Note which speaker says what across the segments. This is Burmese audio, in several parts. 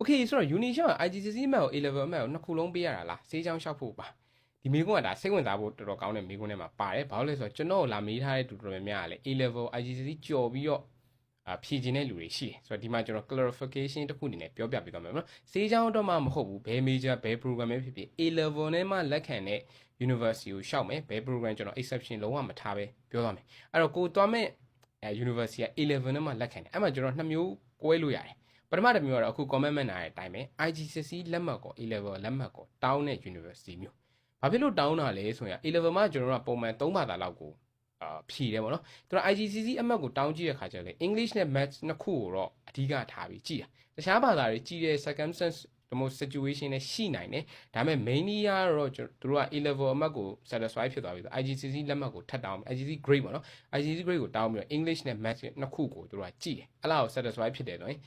Speaker 1: okay ဆိုတော့ uni ရှောက် IGCSE အမှတ်ကို A level အမှတ်ကိုနှစ်ခုလုံးပေးရတာလားစေးချောင်းလျှောက်ဖို့ပါဒီမိကွန်းကဒါစိတ်ဝင်စားဖို့တော်တော်ကောင်းတဲ့မိကွန်းထဲမှာပါတယ်ဘာလို့လဲဆိုတော့ကျွန်တော်လာမေးထားတဲ့တူတော်များများကလည်း A level IGCSE ကြော်ပြီးတော့အာဖြည့်ခြင်းတဲ့လူတွေရှိတယ်ဆိုတော့ဒီမှာကျွန်တော် clarification တစ်ခုအနေနဲ့ပြောပြပေးသွားမယ်နော်စေးချောင်းတော့မှမဟုတ်ဘူးဘယ် major ဘယ် program ပဲဖြစ်ဖြစ် A level နဲ့မှလက်ခံတဲ့ university ကိုရှောက်မယ်ဘယ် program ကျွန်တော် exception လုံးဝမထားပဲပြောသွားမယ်အဲ့တော့ကိုသွားမဲ့အဲ university က A level နဲ့မှလက်ခံတယ်အဲ့မှာကျွန်တော်နှစ်မျိုးကွဲလို့ရတယ် ပထမတစ်မျိုးကတော့အခု comment မှတ်နာတဲ့အတိုင်းပဲ IGCSE လက်မှတ်ကို A level လက်မှတ်ကိုတောင်းတဲ့ university မျိုးဘာဖြစ်လို့တောင်းတာလဲဆိုရင် A level မှာကျွန်တော်တို့ကပုံမှန်3ဘာသာလောက်ကိုအာဖြည့်တယ်ပေါ့နော်သူတို့ IGCSE အမှတ်ကိုတောင်းကြည့်တဲ့ခါကျတော့လေ English နဲ့ Maths နှစ်ခုကိုတော့အဓိကထားပြီးကြည့်တာတခြားဘာသာတွေကြည့်တဲ့ circumstance ဒီမို situation နဲ့ရှိနိုင်တယ်ဒါပေမဲ့ mainly ကတော့ကျွန်တော်တို့က A level အမှတ်ကို satisfy ဖြစ်သွားပြီဆို IGCSE လက်မှတ်ကိုထပ်တောင်း IGCSE grade ပေါ့နော် IGCSE grade ကိုတောင်းပြီးတော့ English နဲ့ Maths နှစ်ခုကိုတို့ကကြည့်တယ်အဲ့လောက် satisfy ဖြစ်တယ်ဆိုရင်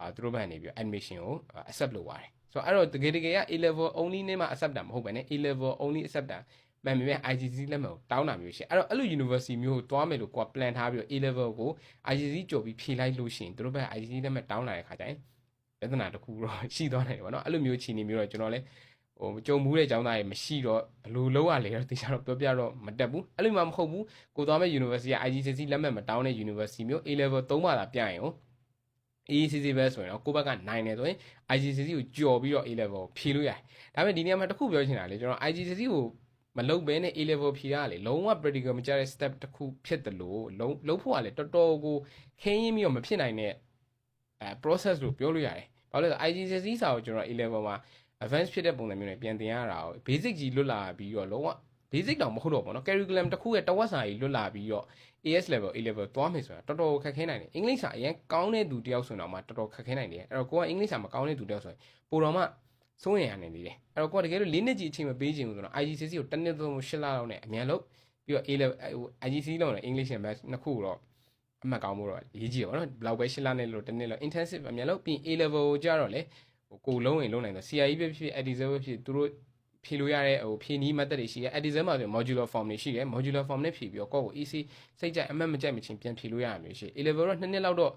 Speaker 1: အာသူတို့ဘက်ကနေပြီး admission ကို accept လုပ်ပါတယ်ဆိုတော့အဲ့တော့တကယ်တကယ်က A level only နဲ့မှ accept တာမဟုတ်ဘဲね A level only accept တာမှန်ပေမဲ့ IGCSE လက်မှတ်ကိုတောင်းတာမျိုးရှိအဲ့တော့အဲ့လို university မျိုးကိုတွားမယ်လို့ကိုက plan ထားပြီးတော့ A level ကို IGCSE ကြော်ပြီးဖြေလိုက်လို့ရှိရင်သူတို့ဘက် IGCSE လက်မှတ်တောင်းလာတဲ့ခါကျရင်ပြဿနာတစ်ခုတော့ရှိသွားနိုင်တယ်ပေါ့နော်အဲ့လိုမျိုးခြေနေမျိုးတော့ကျွန်တော်လည်းဟိုကြုံမှုတဲ့အကြောင်းသားတွေမရှိတော့ဘယ်လိုလုပ်ရလဲတော့တေချာတော့ပြောပြတော့မတက်ဘူးအဲ့လိုမှမဟုတ်ဘူးကိုသွားမဲ့ university က IGCSE လက်မှတ်မတောင်းတဲ့ university မျိုး A level 3ပါတာပြရင်ရော ACC ပဲဆိုရင်တော့ကိုဘက်ကနိုင်တယ်ဆိုရင် IGCSE ကိုကြော်ပြီးတော့ A level ဖြေလို့ရတယ်ဒါပေမဲ့ဒီနေရာမှာတစ်ခုပြောချင်တာလေကျွန်တော် IGCSE ကိုမလုပ်ဘဲနဲ့ A level ဖြေရတာလေလုံးဝ practical မကြတဲ့ step တစ်ခုဖြစ်တယ်လို့လုံးလုံးဖို့ကလေတော်တော်ကိုခင်းရင်းပြီးတော့မဖြစ်နိုင်တဲ့အဲ process လို့ပြောလို့ရတယ်။ဘာလို့လဲဆိုတော့ IGCSE စာကိုကျွန်တော် A level မှာ advanced ဖြစ်တဲ့ပုံစံမျိုးနဲ့ပြန်သင်ရတာကို basic ကြီးလွတ်လာပြီးတော့လုံးဝ basic တောင်မဟုတ်တော့ဘူးเนาะ curriculum တစ်ခုရဲ့တဝက်စာကြီးလွတ်လာပြီးတော့ AS level A level သွားမယ်ဆိုတာတော်တော်ခက်ခဲနိုင်တယ်အင်္ဂလိပ်စာအရင်ကောင်းတဲ့သူတယောက်ဆိုတော့မှတော်တော်ခက်ခဲနိုင်တယ်အဲ့တော့ကိုကအင်္ဂလိပ်စာမကောင်းတဲ့သူတယောက်ဆိုရင်ပိုတော့မှစိုးရင်ရနေသေးတယ်အဲ့တော့ကိုကတကယ်လို့၄နှစ်ကြီးအချိန်မပေးချင်ဘူးဆိုတော့ IGCSE ကိုတစ်နှစ်သုံး၈လလောက်နဲ့အမြန်လို့ပြီးတော့ A level ဟို IGCSE လောက်နဲ့ English နဲ့ Math နှစ်ခုတော့အမှတ်ကောင်းမှုတော့ရေးကြည့်ပါတော့ဘယ်လောက်ပဲ၈လနဲ့လို့တစ်နှစ်လောက် intensive အမြန်လို့ပြီး A level ကိုကြတော့လေဟိုကိုလုံးရင်လုံးနိုင်တော့ CIE ပဲဖြစ်ဖြစ် EDSA ပဲဖြစ်သူတို့ ဖြေလို့ရတဲ့ဟိုဖြေနီး method တွေရှိတယ် EDSA မှာဆို modular form တွေရှိတယ် modular form နဲ့ဖြေပြီးတော့ကိုယ့်ကို easy စိတ်ကြိုက်အမှတ်မကြိုက်မချင်းပြန်ဖြေလို့ရတာမျိုးရှိ A level တော့နှစ်နှစ်လောက်တော့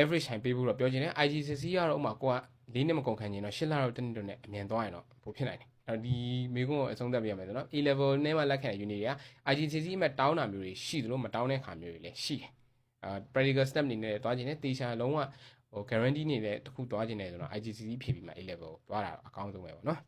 Speaker 1: average time ပေးဖို့တော့ပြောချင်တယ် IGCSE ကတော့ဥမာကိုက၄နှစ်မကုန်ခံချင်တော့၈လတော့တစ်နှစ်တော့နဲ့အမြန်သွားရင်တော့ပိုဖြစ်နိုင်တယ်အဲ့ဒီမိကုန်းကိုအဆုံးသတ်ပြရမယ်ဆိုတော့ A level နဲ့မှလက်ခံတဲ့ unit တွေက IGCSE မှာတောင်းတာမျိုးတွေရှိသလိုမတောင်းတဲ့ခါမျိုးတွေလည်းရှိတယ်အာ practical step အနေနဲ့သွားချင်တယ်တေချာလုံးဝဟို guarantee နေတဲ့တစ်ခုသွားချင်တယ်ဆိုတော့ IGCSE ဖြေပြီးမှ A level ကိုသွားတာအကောင်းဆုံးပဲပေါ့နော်